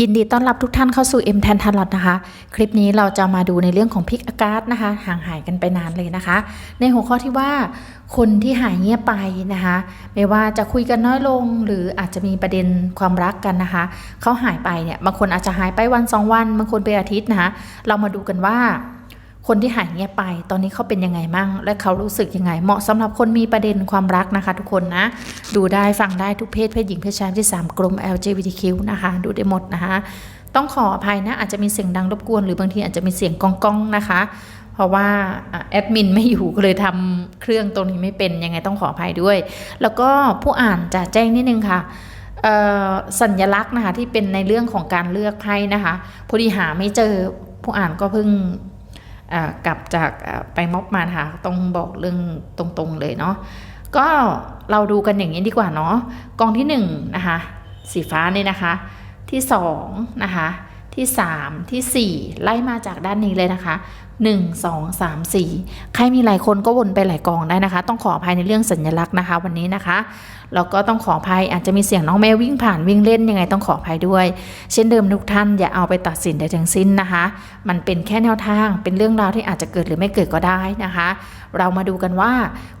ยินดีต้อนรับทุกท่านเข้าสู่ M แทนทันลอดนะคะ คลิปนี้เราจะมาดูในเรื่องของพิกอากาศนะคะ ห่างหายกันไปนานเลยนะคะ ในหัวข้อที่ว่าคนที่หายเงียบไปนะคะ ไม่ว่าจะคุยกันน้อยลง หรืออาจจะมีประเด็นความรักกันนะคะเขาหายไปเนี่ยบางคนอาจจะหายไปวันสองวันบางคนไปอาทิตย์นะคะ เรามาดูกันว่า คนที่หายเงียบไป ตอนนี้เขาเป็นยังไงมั่ง และเขารู้สึกยังไง เหมาะสำหรับคนมีประเด็นความรักนะคะ ทุกคนนะ ดูได้ฟังได้ทุกเพศเพศหญิงเพศชายเพศสามกลุ่ม LGBTQ นะคะ ดูได้หมดนะคะต้องขออภัยนะอาจจะมีเสียงดังรบกวน หรือบางทีอาจจะมีเสียงก้องก้องๆนะคะ เพราะว่าแอดมินไม่อยู่ก็เลยทำเครื่องตรงนี้ไม่เป็นยังไงต้องขออภัยด้วย แล้วก็ผู้อ่านจะแจ้งนิดนึงค่ะสัญลักษณ์นะคะที่เป็นในเรื่องของการเลือกไพ่นะคะพอดีหาไม่เจอผู้อ่านก็เพิ่ง กลับจากไปม็อบมาค่ะต้องบอกเรื่องตรงๆเลยเนาะก็เราดูกันอย่างนี้ดีกว่าเนาะกองที่หนึ่งนะคะสีฟ้านี่นะคะที่สองนะคะ ที่สามที่สี่ไล่มาจากด้านนี้เลยนะคะหนึ่งสองสามสี่ใครมีหลายคนก็วนไปหลายกองได้นะคะ ต้องขออภัยในเรื่องสัญลักษณ์นะคะวันนี้นะคะแล้วก็ต้องขออภัยอาจจะมีเสียงน้องแมววิ่งผ่านวิ่งเล่นยังไงต้องขออภัยด้วย เช่นเดิมทุกท่านอย่าเอาไปตัดสินใดทั้งสิ้นนะคะ มันเป็นแค่แนวทางเป็นเรื่องราวที่อาจจะเกิดหรือไม่เกิดก็ได้นะคะ เรามาดูกันว่า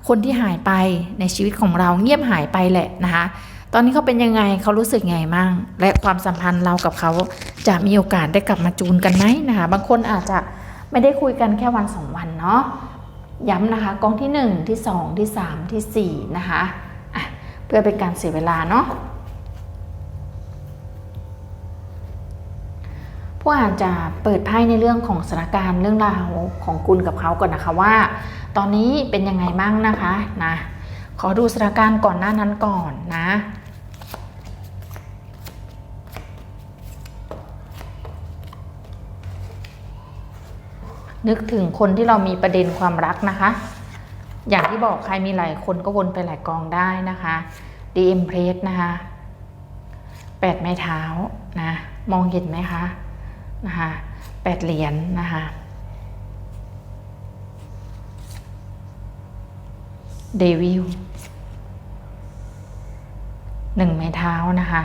คนที่หายไปในชีวิตของเราเงียบหายไปแหละนะคะ ตอนนี้เขาเป็นยังไงเขารู้สึกไงมั่งและความสัมพันธ์เรากับเขาจะมีโอกาสได้กลับมาจูนกันไหมนะคะ บางคนอาจจะไม่ได้คุยกันแค่วันสองวันเนาะย้ำนะคะกองที่หนึ่งที่สองที่สามที่สี่นะคะะเพื่อเป็นการเสียเวลาเนาะผู้อ่านจะเปิดไพ่ในเรื่องของสถานการณ์เรื่องราวของคุณกับเขาก่อนนะคะว่า ตอนนี้เป็นยังไงมั่งนะคะนะขอดูสถานการณ์ก่อนหน้านั้นก่อนนะ นึกถึงคนที่เรามีประเด็นความรักนะคะ อย่างที่บอกใครมีหลายคนก็วนไปหลายกองได้นะคะ DM p r e s s นะคะแปดไม้เท้านะมองเห็นไหมคะนะคะแปดเหรียญนะคะ เดวิลหนึ่งไม้เท้านะคะ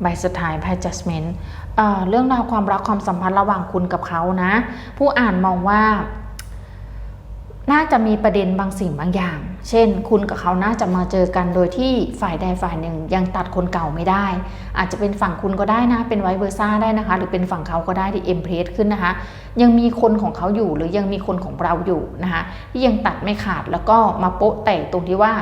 ใบสุดท้ายไพ่ judgment เอ่อ เรื่องราวความรักความสัมพันธ์ระหว่างคุณกับเขานะ ผู้อ่านมองว่า น่าจะมีประเด็นบางสิ่งบางอย่าง เช่น คุณกับเขาน่าจะมาเจอกันโดยที่ฝ่ายใดฝ่ายหนึ่งยังตัดคนเก่าไม่ได้ อาจจะเป็นฝั่งคุณก็ได้นะ เป็นไวเวอร์ซ่าได้นะคะ หรือเป็นฝั่งเขาก็ได้ที่เอ็มเพรสขึ้นนะคะ ยังมีคนของเขาอยู่หรือยังมีคนของเราอยู่นะคะที่ยังตัดไม่ขาดแล้วก็มาโป๊ะแตกตรงที่ว่า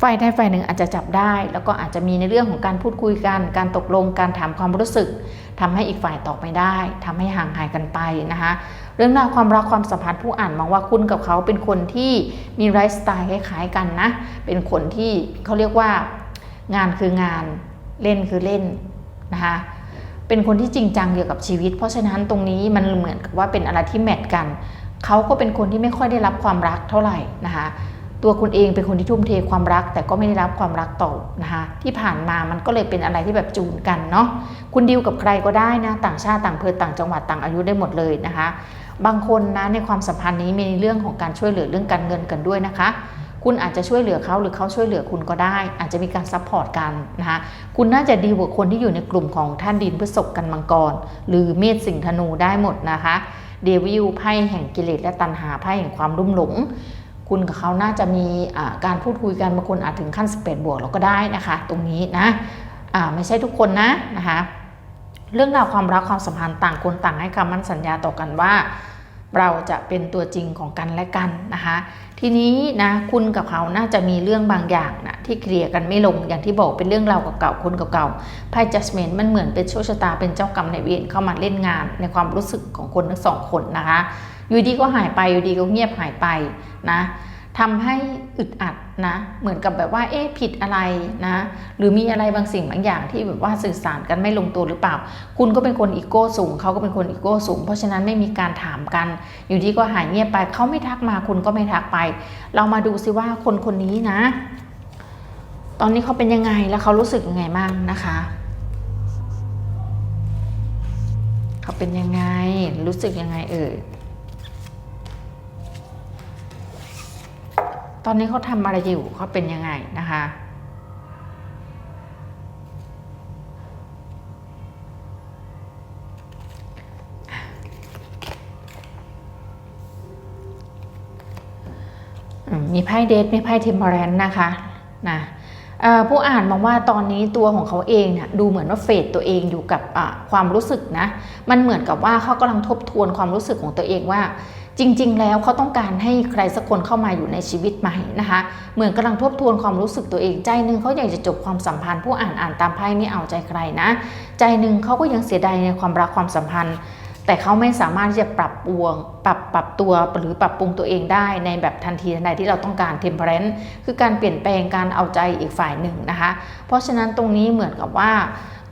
ฝ่ายใดฝ่ายหนึ่งอาจจะจับได้ แล้วก็อาจจะมีในเรื่องของการพูดคุยกัน การตกลงการถามความรู้สึกทำให้อีกฝ่ายตอบไม่ได้ทำให้ห่างหายกันไปนะคะเรื่องราวความรักความสัมพันธ์ผู้อ่านมองว่าคุณกับเขาเป็นคนที่มีไลฟ์สไตล์คล้ายๆกันนะเป็นคนที่เขาเรียกว่างานคืองานเล่นคือเล่นนะคะเป็นคนที่จริงจังเกี่ยวกับชีวิต เพราะฉะนั้นตรงนี้มันเหมือนกับว่าเป็นอะไรที่แมทกัน เขาก็เป็นคนที่ไม่ค่อยได้รับความรักเท่าไหร่นะคะ ตัวคุณเองเป็นคนที่ทุ่มเทความรัก แต่ก็ไม่ได้รับความรักตอบนะคะที่ผ่านมามันก็เลยเป็นอะไรที่แบบจูนกันเนาะคุณดิวกับใครก็ได้นะต่างชาติต่างเพอต่างจังหวัดต่างอายุได้หมดเลยนะคะ บางคนนะในความสัมพันธ์นี้มีเรื่องของการช่วยเหลือเรื่องการเงินกันด้วยนะคะ คุณอาจจะช่วยเหลือเขาหรือเขาช่วยเหลือคุณก็ได้ อาจจะมีการซัพพอร์ตกันนะคะคุณน่าจะดีกว่าคนที่อยู่ในกลุ่มของท่านดินพฤษภกันมังกร หรือเมษสิงห์ธนูได้หมดนะคะเดวิลไพ่แห่งกิเลสและตัณหาไพ่แห่งความรุ่มหลง คุณกับเขาน่าจะมีอ่าการพูดคุยกันบางคนอาจถึงขั้น 18 บวกเราก็ได้นะคะ ตรงนี้นะอ่าไม่ใช่ทุกคนนะนะคะ เรื่องราวความรักความสัมพันธ์ต่างคนต่างให้คำมั่นสัญญาต่อกันว่า เราจะเป็นตัวจริงของกันและกันนะคะ ทีนี้นะคุณกับเขาน่าจะมีเรื่องบางอย่างนะที่เคลียร์กันไม่ลงอย่างที่บอกเป็นเรื่องราวเก่าๆคนเก่าๆไพ่ judgment มันเหมือนเป็นโชคชะตาเป็นเจ้ากรรมนายเวรเข้ามาเล่นงานในความรู้สึกของคนทั้งสองคนนะคะ อยู่ดีก็หายไปอยู่ดีก็เงียบหายไปนะทำให้อึดอัดนะเหมือนกับแบบว่าเอ๊ะผิดอะไรนะหรือมีอะไรบางสิ่งบางอย่างที่แบบว่าสื่อสารกันไม่ลงตัวหรือเปล่า คุณก็เป็นคนอีโก้สูงเขาก็เป็นคนอีโก้สูง เพราะฉะนั้นไม่มีการถามกัน อยู่ดีก็หายเงียบไปเขาไม่ทักมาคุณก็ไม่ทักไป เรามาดูซิว่าคนคนนี้นะ ตอนนี้เขาเป็นยังไงแล้วเขารู้สึกยังไงบ้างนะคะเขาเป็นยังไงรู้สึกยังไงเอ่ย ตอนนี้เขาทำอะไรอยู่เขาเป็นยังไงนะคะ มีไพ่เดทมีไพ่เทมเปอร์แรนนะคะนะผู้อ่านมองว่าตอนนี้ตัวของเขาเองเนี่ยดูเหมือนว่าเฟดตัวเองอยู่กับความรู้สึกนะ มันเหมือนกับว่าเขากำลังทบทวนความรู้สึกของตัวเองว่า จริง ๆ แล้วเขาต้องการให้ใครสักคนเข้ามาอยู่ในชีวิตใหม่นะคะ เหมือนกำลังทบทวนความรู้สึกตัวเองใจหนึ่งเขาอยากจะจบความสัมพันธ์ผู้อ่านอ่านตามไพ่ไม่เอาใจใครนะ ใจหนึ่งเขาก็ยังเสียดายในความรักความสัมพันธ์ แต่เขาไม่สามารถที่จะปรับปวงปรับปรับตัวหรือปรับปรุงตัวเองได้ในแบบทันทีทันใดที่เราต้องการ temperance คือการเปลี่ยนแปลงการเอาใจอีกฝ่ายหนึ่งนะคะ เพราะฉะนั้นตรงนี้เหมือนกับว่า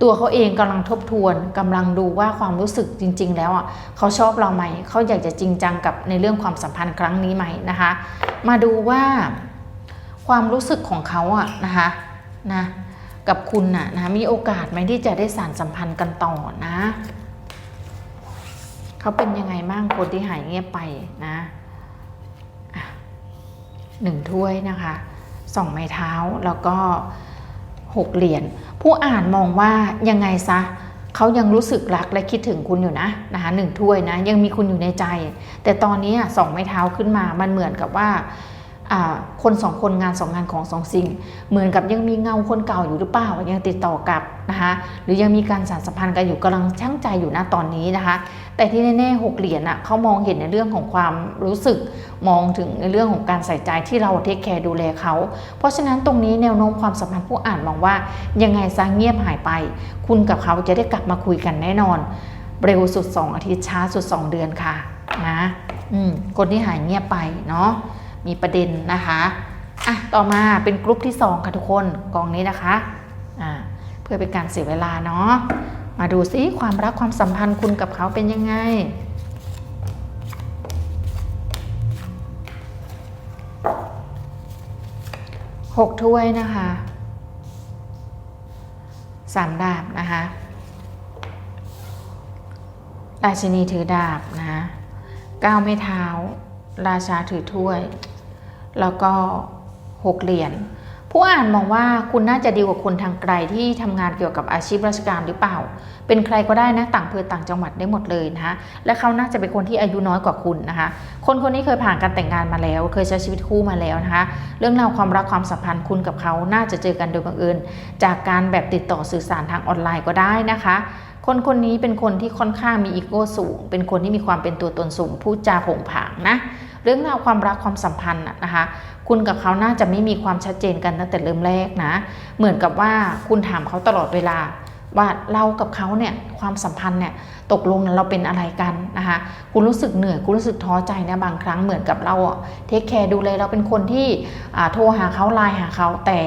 ตัวเขาเองกำลังทบทวนกำลังดูว่าความรู้สึกจริง ๆ แล้วอะเขาชอบเราไหมเขาอยากจะจริงจังกับในเรื่องความสัมพันธ์ครั้งนี้ไหมนะคะ มาดูว่าความรู้สึกของเขาอะนะคะนะกับคุณน่ะนะมีโอกาสไหมที่จะได้สานสัมพันธ์กันต่อนะเขาเป็นยังไงบ้างคนที่หายเงียบไปนะหนึ่งถ้วยนะคะสองไม้เท้าแล้วก็ หกเหรียญผู้อ่านมองว่ายังไงซะเขายังรู้สึกรักและคิดถึงคุณอยู่นะนะคะหนึ่งถ้วยนะยังมีคุณอยู่ในใจ แต่ตอนนี้สองไม้เท้าขึ้นมามันเหมือนกับว่าคนสองคนงานสองงานของสองสิ่ง เหมือนกับยังมีเงาคนเก่าอยู่หรือเปล่ายังติดต่อกับนะคะหรือยังมีการสานสัมพันธ์กันอยู่กำลังช่างใจอยู่นะตอนนี้นะคะ แต่ที่แน่ๆหกเหรียญอะเขามองเห็นในเรื่องของความรู้สึกมองถึงในเรื่องของการใส่ใจที่เราเทคแคร์ดูแลเขา เพราะฉะนั้นตรงนี้แนวโน้มความสัมพันธ์ผู้อ่านมองว่ายังไงซะเงียบหายไป คุณกับเขาจะได้กลับมาคุยกันแน่นอน เร็วสุด 2 อาทิตย์ช้าสุด 2 เดือนค่ะนะอืมคนที่หายเงียบไปเนาะมีประเด็นนะคะอะต่อมาเป็นกลุ่มที่ 2 ค่ะทุกคนกองนี้นะคะอ่าเพื่อเป็นการเสียเวลาเนาะ มาดูซิความรักความสัมพันธ์คุณกับเขาเป็นยังไง หกถ้วยนะคะสามดาบนะคะราชินีถือดาบนะคะเก้าไม้เท้า ราชาถือถ้วย แล้วก็หกเหรียญ ผู้อ่านมองว่าคุณน่าจะดีกว่าคนทางไกลที่ทำงานเกี่ยวกับอาชีพราชการหรือเปล่า เป็นใครก็ได้นะต่างอำเภอต่างจังหวัดได้หมดเลยนะคะและเขาน่าจะเป็นคนที่อายุน้อยกว่าคุณนะคะ คนคนนี้เคยผ่านการแต่งงานมาแล้ว เคยใช้ชีวิตคู่มาแล้วนะคะ เรื่องราวความรักความสัมพันธ์คุณกับเขาน่าจะเจอกันโดยบังเอิญจากการแบบติดต่อสื่อสารทางออนไลน์ก็ได้นะคะคนคนนี้เป็นคนที่ค่อนข้างมีอีโก้สูง เป็นคนที่มีความเป็นตัวตนสูง พูดจาผงผางนะ เรื่องราวความรักความสัมพันธ์น่ะนะคะ คุณกับเขาน่าจะไม่มีความชัดเจนกันตั้งแต่เริ่มแรกนะ เหมือนกับว่าคุณถามเขาตลอดเวลา ว่าเรากับเขาเนี่ยความสัมพันธ์เนี่ยตกลงเราเป็นอะไรกันนะคะคุณรู้สึกเหนื่อยคุณรู้สึกท้อใจนะบางครั้งเหมือนกับเราเทคแคร์ดูแลเราเป็นคนที่โทรหาเขาไลน์หาเขาแต่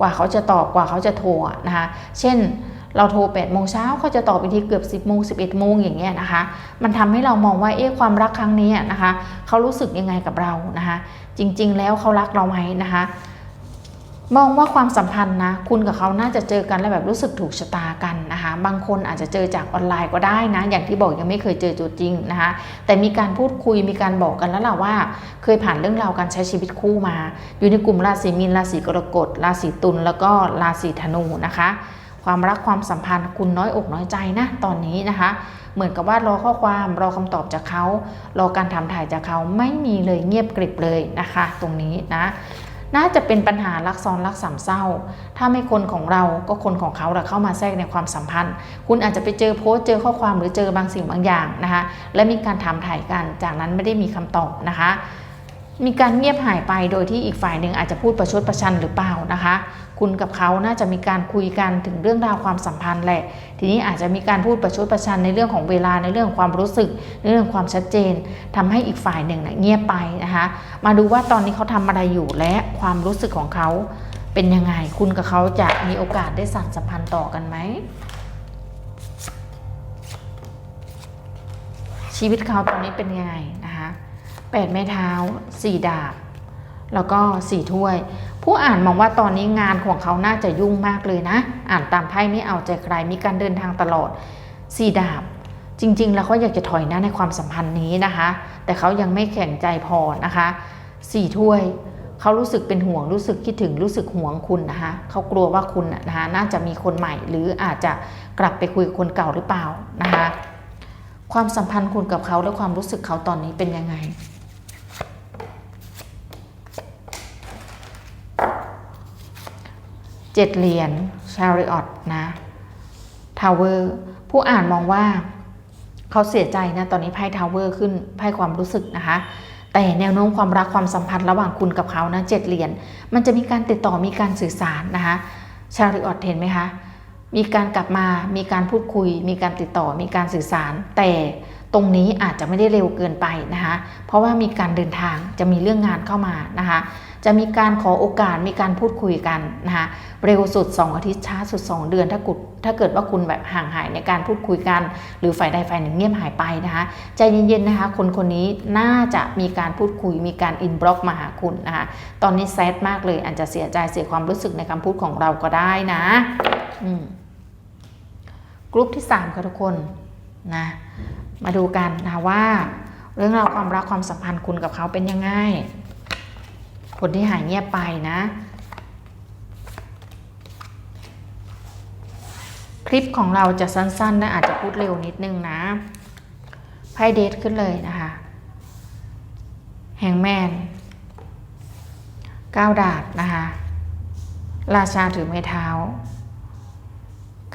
กว่าเขาจะตอบกว่าเขาจะโทรนะคะเช่นเราโทร8โมงเช้าเขาจะตอบอีกทีเกือบ 10โมง11โมงอย่างเงี้ยนะคะ มันทำให้เรามองว่าเอ๊ะความรักครั้งนี้นะคะเขารู้สึกยังไงกับเรานะคะ จริง ๆ แล้วเขารักเราไหมนะคะ มองว่าความสัมพันธ์นะ คุณกับเขาน่าจะเจอกันแล้วแบบรู้สึกถูกชะตากันนะคะ บางคนอาจจะเจอจากออนไลน์ก็ได้นะ อย่างที่บอกยังไม่เคยเจอตัวจริงนะคะ แต่มีการพูดคุยมีการบอกกันแล้วล่ะว่า เคยผ่านเรื่องราวการใช้ชีวิตคู่มา อยู่ในกลุ่มราศีมีนราศีกรกฎราศีตุลแล้วก็ราศีธนูนะคะ ความรักความสัมพันธ์คุณน้อยอกน้อยใจนะตอนนี้นะคะ เหมือนกับว่ารอข้อความรอคำตอบจากเขารอการถามถ่ายจากเขาไม่มีเลยเงียบกริบเลยนะคะ ตรงนี้นะน่าจะเป็นปัญหารักซ้อนรักสามเศร้า ถ้าไม่คนของเราก็คนของเขาเราเข้ามาแทรกในความสัมพันธ์ คุณอาจจะไปเจอโพสต์เจอข้อความหรือเจอบางสิ่งบางอย่างนะคะ และมีการถามถ่ายกัน จากนั้นไม่ได้มีคำตอบนะคะ มีการเงียบหายไปโดยที่อีกฝ่ายหนึ่งอาจจะพูดประชดประชันหรือเปล่านะคะ คุณกับเขาน่าจะมีการคุยกันถึงเรื่องราวความสัมพันธ์แหละ ทีนี้อาจจะมีการพูดประชดประชันในเรื่องของเวลาในเรื่องของความรู้สึกในเรื่องความชัดเจนทำให้อีกฝ่ายหนึ่งนะเงียบไปนะคะ มาดูว่าตอนนี้เขาทำอะไรอยู่และความรู้สึกของเขาเป็นยังไง คุณกับเขาจะมีโอกาสได้สานสัมพันธ์ต่อกันไหมชีวิตเขาตอนนี้เป็นยังไงนะคะ แปดไม้เท้าสี่ดาบ แล้วก็สี่ถ้วย ผู้อ่านมองว่าตอนนี้งานของเขาน่าจะยุ่งมากเลยนะ อ่านตามไพ่ไม่เอาใจใครมีการเดินทางตลอดสี่ดาบ จริง ๆ แล้วเขาอยากจะถอยนะในความสัมพันธ์นี้นะคะ แต่เขายังไม่แข็งใจพอนะคะสี่ถ้วยเขารู้สึกเป็นห่วงรู้สึกคิดถึงรู้สึกห่วงคุณนะคะเขากลัวว่าคุณน่ะนะคะน่าจะมีคนใหม่ หรืออาจจะกลับไปคุยกับคนเก่าหรือเปล่านะคะความสัมพันธ์คุณกับเขาและความรู้สึกเขาตอนนี้เป็นยังไง เจ็ดเหรียญชาริออตนะทาวเวอร์ผู้อ่านมองว่าเขาเสียใจนะ ตอนนี้ไพ่ทาวเวอร์ขึ้นไพ่ความรู้สึกนะคะ แต่แนวโน้มความรักความสัมพันธ์ระหว่างคุณกับเขานะเจ็ดเหรียญมันจะมีการติดต่อมีการสื่อสารนะคะชาริออตเห็นไหมคะมีการกลับมา มีการพูดคุย มีการติดต่อ มีการสื่อสาร แต่ตรงนี้อาจจะไม่ได้เร็วเกินไปนะคะ เพราะว่ามีการเดินทาง จะมีเรื่องงานเข้ามานะคะ จะมีการขอโอกาสมีการพูดคุยกันนะคะเร็วสุด 2 อาทิตย์ช้าสุด 2 เดือนถ้ากุดถ้าเกิดว่าคุณแบบห่างหายในการพูดคุยกัน หรือฝ่ายใดฝ่ายหนึ่งเงียบหายไปนะคะใจเย็นๆนะคะ คนคนนี้น่าจะมีการพูดคุยมีการอินบล็อกมาหาคุณนะคะตอนนี้แซดมากเลยอาจจะเสียใจเสียความรู้สึกในคำพูดของเราก็ได้นะอืมกลุ่มที่3ค่ะทุกคนนะมาดูกันนะว่า เรื่องราวความรักความสัมพันธ์คุณกับเขาเป็นยังไง คนที่หายเงียบไปนะ คลิปของเราจะสั้นๆนะอาจจะพูดเร็วนิดนึงนะไพ่เดทขึ้นเลยนะคะแฮงแมนก้าวดาบนะคะราชาถือไม้เท้า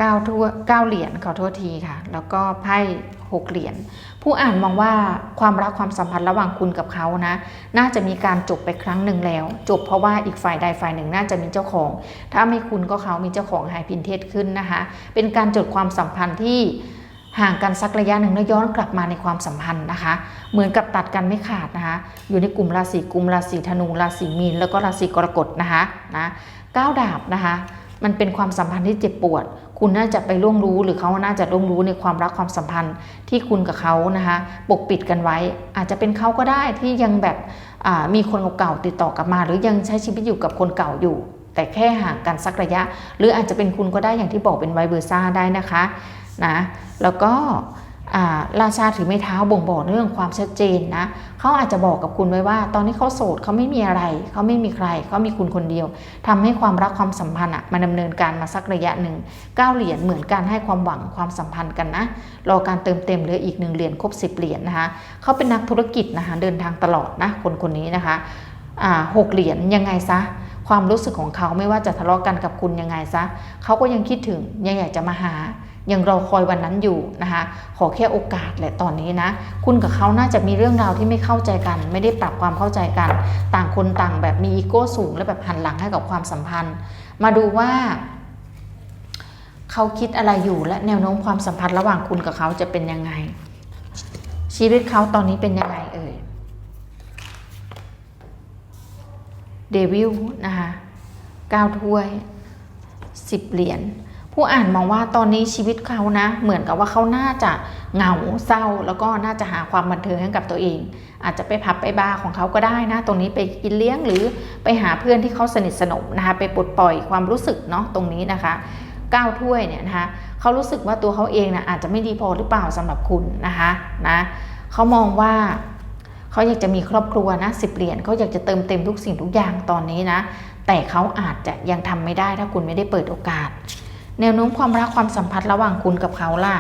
ก้าวทั่วก้าวเหรียญขอโทษทีค่ะ แล้วก็ไพ่ หกเหรียญผู้อ่านมองว่าความรักความสัมพันธ์ระหว่างคุณกับเขานะ น่าจะมีการจบไปครั้งหนึ่งแล้ว จบเพราะว่าอีกฝ่ายใดฝ่ายหนึ่งน่าจะมีเจ้าของ ถ้าไม่คุณก็เขามีเจ้าของหายพินเทศขึ้นนะคะ เป็นการจดความสัมพันธ์ที่ห่างกันสักระยะหนึ่งแล้วย้อนกลับมาในความสัมพันธ์นะคะ เหมือนกับตัดกันไม่ขาดนะคะ อยู่ในกลุ่มราศีกุมราศีธนูราศีมีนแล้วก็ราศีกรกฎนะคะนะก้าวดาบนะคะ มันเป็นความสัมพันธ์ที่เจ็บปวด คุณน่าจะไปร่วงรู้หรือเขาน่าจะร่วงรู้ในความรักความสัมพันธ์ที่คุณกับเขานะคะปกปิดกันไว้ อาจจะเป็นเขาก็ได้ที่ยังแบบมีคนเก่าๆติดต่อกลับมา หรือยังใช้ชีวิตอยู่กับคนเก่าอยู่ แต่แค่ห่างกันสักระยะ หรืออาจจะเป็นคุณก็ได้อย่างที่บอกเป็นไวเบอร์ซ่าได้นะคะนะแล้วก็ ราชาถือไม้เท้าบ่งบอกเรื่องความชัดเจนนะเขาอาจจะบอกกับคุณไว้ว่า ตอนนี้เขาโสดเขาไม่มีอะไร เขาไม่มีใครเขามีคุณคนเดียวทำให้ความรักความสัมพันธ์อะมาดำเนินการมาสักระยะหนึ่งก้าเหรียญเหมือนการให้ความหวังความสัมพันธ์กันนะรอการเติมเต็มเหลืออีกหนึ่งเหรียญครบสิบเหรียญนะคะเขาเป็นนักธุรกิจนะคะเดินทางตลอดนะคนคนนี้นะคะหกเหรียญยังไงซะความรู้สึกของเขาไม่ว่าจะทะเลาะกันกับคุณยังไงซะเขาก็ยังคิดถึงยังอยากจะมาหา ยังรอคอยวันนั้นอยู่นะคะขอแค่โอกาสแหละตอนนี้นะ คุณกับเขาน่าจะมีเรื่องราวที่ไม่เข้าใจกัน ไม่ได้ปรับความเข้าใจกัน ต่างคนต่างแบบมีอีโก้สูงและแบบหันหลังให้กับความสัมพันธ์ มาดูว่าเขาคิดอะไรอยู่และแนวโน้มความสัมพันธ์ระหว่างคุณกับเขาจะเป็นยังไง ชีวิตเขาตอนนี้เป็นยังไงเอ่ยเดวิลนะคะก้าถ้วยสิบเหรียญ ผู้อ่านมองว่าตอนนี้ชีวิตเขานะ เหมือนกับว่าเขาน่าจะเหงาเศร้า แล้วก็น่าจะหาความบันเทิงให้กับตัวเอง อาจจะไปพับไปบาร์ของเขาก็ได้นะ ตรงนี้ไปกินเลี้ยงหรือไปหาเพื่อนที่เขาสนิทสนมนะคะไปปลดปล่อยความรู้สึกเนาะตรงนี้นะคะก้าวถ้วยเนี่ยนะคะเขารู้สึกว่าตัวเขาเองนะอาจจะไม่ดีพอหรือเปล่าสำหรับคุณนะคะนะเขามองว่าเขาอยากจะมีครอบครัวนะสิบเหรียญเขาอยากจะเติมเต็มทุกสิ่งทุกอย่างตอนนี้นะ แต่เขาอาจจะยังทำไม่ได้ถ้าคุณไม่ได้เปิดโอกาส แนวโน้มความรักความสัมพันธ์ระหว่างคุณกับเขาล่ะ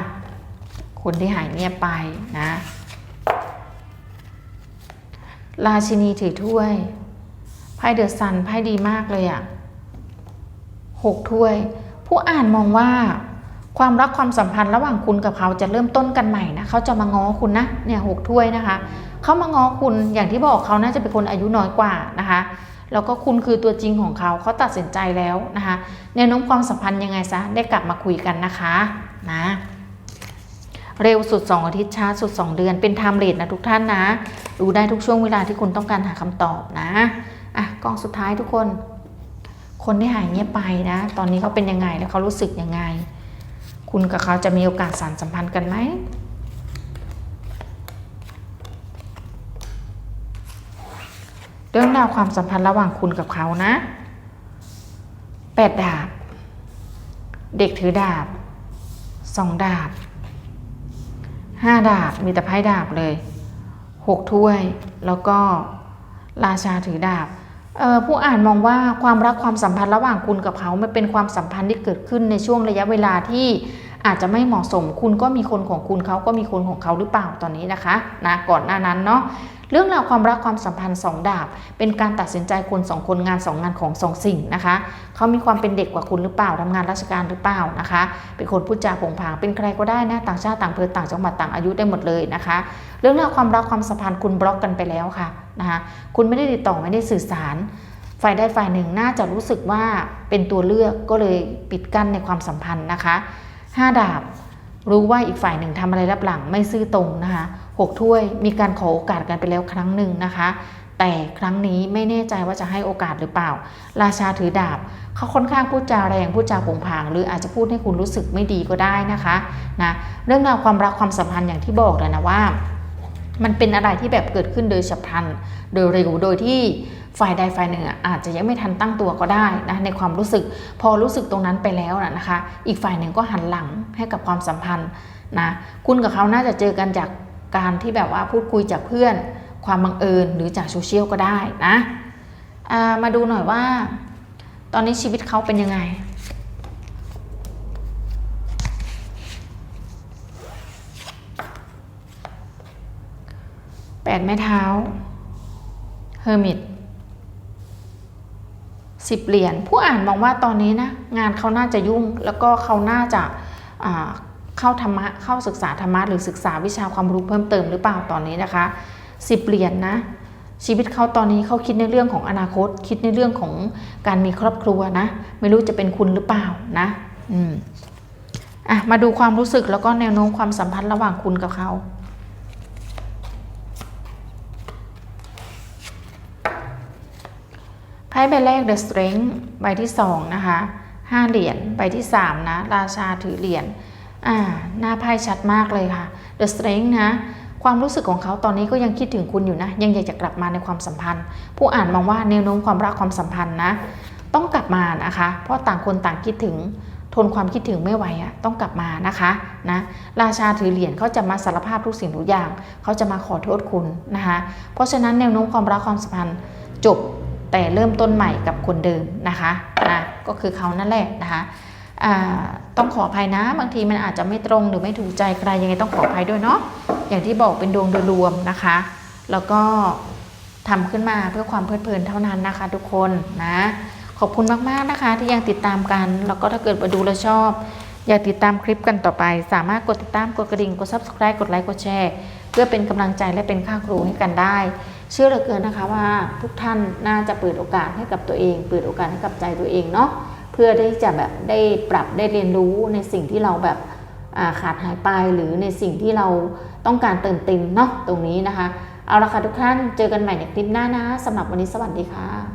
คนที่หายเงียบไปนะ ราชินีถือถ้วยไพ่เดอะซันไพ่ดีมากเลยอะ่ะหกถ้วย ผู้อ่านมองว่า ความรักความสัมพันธ์ระหว่างคุณกับเขาจะเริ่มต้นกันใหม่นะเขาจะมาง้อคุณนะเนี่ยหกถ้วยนะคะเขามาง้อคุณอย่างที่บอกเขาน่าจะเป็นคนอายุน้อยกว่านะคะ แล้วก็คุณคือตัวจริงของเขาเขาตัดสินใจแล้วนะคะแนวโน้มความสัมพันธ์ยังไงซะได้กลับมาคุยกันนะคะนะเร็วสุด 2 อาทิตย์ช้าสุด 2 เดือนเป็นไทม์เลทนะทุกท่านนะดูได้ทุกช่วงเวลาที่คุณต้องการหาคำตอบนะอะกองสุดท้ายทุกคน คนที่หายเงียบไปนะ ตอนนี้เขาเป็นยังไงแล้วเขารู้สึกยังไง คุณกับเขาจะมีโอกาสสานสัมพันธ์กันไหม เรื่องราวความสัมพันธ์ระหว่างคุณกับเขานะแปดดาบ เด็กถือดาบสองดาบห้าดาบมีแต่ไพ่ดาบเลยหกถ้วย แล้วก็ราชาถือดาบผู้อ่านมองว่าความรักความสัมพันธ์ระหว่างคุณกับเขามันเป็นความสัมพันธ์ที่เกิดขึ้นในช่วงระยะเวลาที่ อาจจะไม่เหมาะสมคุณก็มีคนของคุณเขาก็มีคนของเขาหรือเปล่าตอนนี้นะคะนะก่อนหน้านั้นเนาะเรื่องราวความรักความสัมพันธ์สองดาบ เป็นการตัดสินใจคนสองคนงานสองงานของสองสิ่งนะคะเขามีความเป็นเด็กกว่าคุณหรือเปล่าทำงานราชการหรือเปล่านะคะ เป็นคนพูดจาผงผางเป็นใครก็ได้นะต่างชาติต่างเพศต่างจังหวัดต่างอายุได้หมดเลยนะคะ เรื่องราวความรักความสัมพันธ์คุณบล็อกกันไปแล้วค่ะนะคะคุณไม่ได้ติดต่อไม่ได้สื่อสารฝ่ายใดฝ่ายหนึ่งน่าจะรู้สึกว่าเป็นตัวเลือกก็เลยปิดกั้นในความสัมพันธ์นะคะ ห้าดาบ รู้ว่าอีกฝ่ายหนึ่งทำอะไรรับหลังไม่ซื่อตรงนะคะหกถ้วยมีการขอโอกาสกันไปแล้วครั้งหนึ่งนะคะ แต่ครั้งนี้ไม่แน่ใจว่าจะให้โอกาสหรือเปล่า ราชาถือดาบเขาค่อนข้างพูดจาแรงพูดจาผงผาง หรืออาจจะพูดให้คุณรู้สึกไม่ดีก็ได้นะคะนะเรื่องราวความรักความสัมพันธ์อย่างที่บอกแล้วนะว่า มันเป็นอะไรที่แบบเกิดขึ้นโดยฉับพลัน โดยเร็ว โดยที่ฝ่ายใดฝ่ายหนึ่งอาจจะยังไม่ทันตั้งตัวก็ได้นะในความรู้สึก พอรู้สึกตรงนั้นไปแล้วนะคะ อีกฝ่ายหนึ่งก็หันหลังให้กับความสัมพันธ์นะคุณกับเขาน่าจะเจอกันจากการที่แบบว่าพูดคุยจากเพื่อน ความบังเอิญหรือจากโซเชียลก็ได้นะามาดูหน่อยว่า ตอนนี้ชีวิตเขาเป็นยังไง แปดไม้เท้าเฮอร์มิตสิบเหรียญผู้อ่านมองว่าตอนนี้นะงานเขาน่าจะยุ่ง แล้วก็เขาน่าจะาเข้าธรรมะเข้าศึกษาธรรมะหรือศึกษาวิชาความรู้เพิ่มเติมหรือเปล่าตอนนี้นะคะสิบเหรียญนะชีวิตเขาตอนนี้เขาคิดในเรื่องของอนาคต คิดในเรื่องของการมีครอบครัวนะ ไม่รู้จะเป็นคุณหรือเปล่านะอืมอะมาดูความรู้สึกแล้วก็แนวโน้มความสัมพันธ์ระหว่างคุณกับเขา ไพ่ใบแรก The Strength ใบที่ 2 นะคะ5เหรียญใบที่ 3 นะ ราชาถือเหรียญอ่าหน้าไพ่ชัดมากเลยค่ะ The Strength นะความรู้สึกของเขาตอนนี้ก็ยังคิดถึงคุณอยู่นะ ยังอยากจะกลับมาในความสัมพันธ์ ผู้อ่านมองว่าแนวโน้มความรักความสัมพันธ์นะ ต้องกลับมานะคะ เพราะต่างคนต่างคิดถึงทนความคิดถึงไม่ไหวอะต้องกลับมานะคะนะราชาถือเหรียญเขาจะมาสารภาพทุกสิ่งทุกอย่างเขาจะมาขอโทษคุณนะคะเพราะฉะนั้นแนวโน้มความรักความสัมพันธ์จบ แต่เริ่มต้นใหม่กับคนเดิมนะคะนะก็คือเขานั่นแหละนะคะต้องขออภัยนะ บางทีมันอาจจะไม่ตรงหรือไม่ถูกใจใครยังไงต้องขออภัยด้วยเนาะอย่างที่บอกเป็นดวงโดยรวมนะคะ แล้วก็ทำขึ้นมาเพื่อความเพลิดเพลินเท่านั้นนะคะ ทุกคนนะขอบคุณมากๆนะคะ ที่ยังติดตามกัน แล้วก็ถ้าเกิดมาดูแล้วชอบ อยากติดตามคลิปกันต่อไป สามารถกดติดตามกดกระดิ่งกด subscribe กดไลค์กดแชร์เพื่อเป็นกำลังใจและเป็นค่าครูให้กันได้ เชื่อเหลือเกินนะคะว่าทุกท่านน่าจะเปิดโอกาสให้กับตัวเอง เปิดโอกาสให้กับใจตัวเองเนาะเพื่อที่จะแบบได้ปรับได้เรียนรู้ในสิ่งที่เราแบบาขาดหายไปหรือในสิ่งที่เราต้องการเติมเต็มเนาะตรงนี้นะคะ เอาละค่ะทุกท่านเจอกันใหม่ในคลิปหน้านะสำหรับวันนี้สวัสดีค่ะ